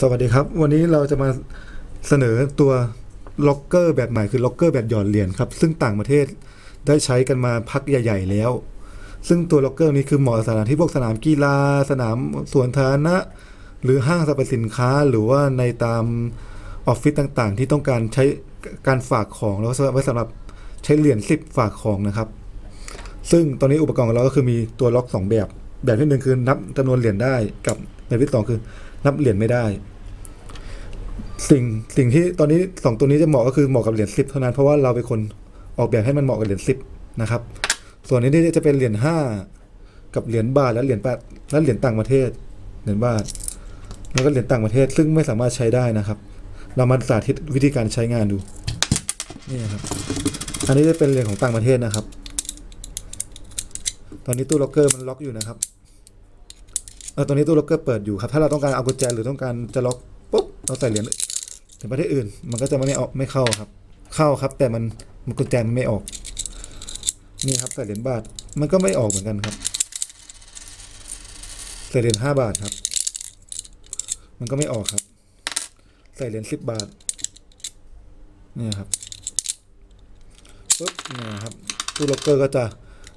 สวัสดีครับ วันนี้เราจะมาเสนอตัวล็อกเกอร์แบบใหม่คือล็อกเกอร์แบบหย่อนเหรียญครับ ซึ่งต่างประเทศได้ใช้กันมาพักใหญ่ ๆ แล้ว ซึ่งตัวล็อกเกอร์นี้คือเหมาะกับสถานที่พวกสนามกีฬา สนามสวนสาธารณะ หรือห้างสรรพสินค้าหรือว่าในตามออฟฟิศต่างๆ ที่ต้องการใช้การฝากของแล้วไว้สำหรับใช้เหรียญสิบฝากของนะครับ ซึ่งตอนนี้อุปกรณ์ของเราก็คือมีตัวล็อกสองแบบ แบบที่หนึ่งคือนับจำนวนเหรียญได้กับแบบที่สองคือ นับเหรียญไม่ได้ สิ่งสิ่งที่ตอนนี้สองตัวนี้จะเหมาะก็คือเหมาะกับเหรียญสิบเท่านั้นเพราะว่าเราเป็นคนออกแบบให้มันเหมาะกับเหรียญสิบนะครับ ส่วนนี้ที่จะเป็นเหรียญห้ากับเหรียญบาทและเหรียญแปดและเหรียญต่างประเทศเหรียญบาทแล้วก็เหรียญต่างประเทศซึ่งไม่สามารถใช้ได้นะครับ เรามาสาธิตวิธีการใช้งานดูนี่ครับ อันนี้จะเป็นเหรียญของต่างประเทศนะครับ ตอนนี้ตู้ล็อกเกอร์มันล็อกอยู่นะครับ ตอนนี้ตู้ล็อกเกอร์เปิดอยู่ครับ ถ้าเราต้องการเอากุญแจหรือต้องการจะล็อกปุ๊บเราใส่เหรียญถึงประเทศอื่น มันก็จะไม่ออกไม่เข้าครับ เข้าครับ แต่มันมันกุญแจมันไม่ออก นี่ครับใส่เหรียญบาทมันก็ไม่ออกเหมือนกันครับใส่เหรียญห้าบาทครับ มันก็ไม่ออกครับ ใส่เหรียญสิบบาทเนี่ยครับปุ๊บนี่ครับตู้ล็อกเกอร์ก็จะ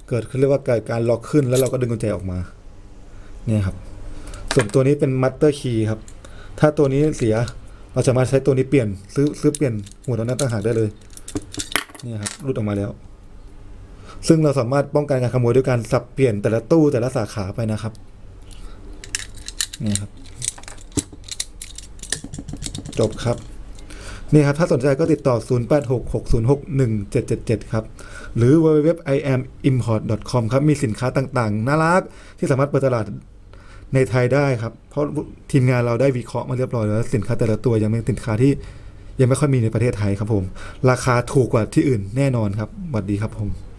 เกิดขึ้นเรียกว่าเกิดการล็อกขึ้นแล้วเราก็ดึงกุญแจออกมา เนี่ยครับ ส่วนตัวนี้เป็นมัตเตอร์คีย์ครับ ถ้าตัวนี้เสียเราจะมาใช้ตัวนี้เปลี่ยนซื้อซื้อเปลี่ยนหัวตัวนั้นต่างหากได้เลยนี่ครับรุดออกมาแล้ว ซึ่งเราสามารถป้องกันการขโมยด้วยการสับเปลี่ยนแต่ละตู้แต่ละสาขาไปนะครับนี่ครับ จบครับนี่ครับ ถ้าสนใจก็ติดต่อ 0866061777 ครับ หรือ www.imimport.com ครับ มีสินค้าต่างๆ น่ารัก ที่สามารถเปิดตลาด ในไทยได้ครับ เพราะทีมงานเราได้วิเคราะห์มาเรียบร้อยแล้วสินค้าแต่ละตัวยังเป็นสินค้าที่ยังไม่ค่อยมีในประเทศไทยครับผม ราคาถูกกว่าที่อื่นแน่นอนครับสวัสดีครับผม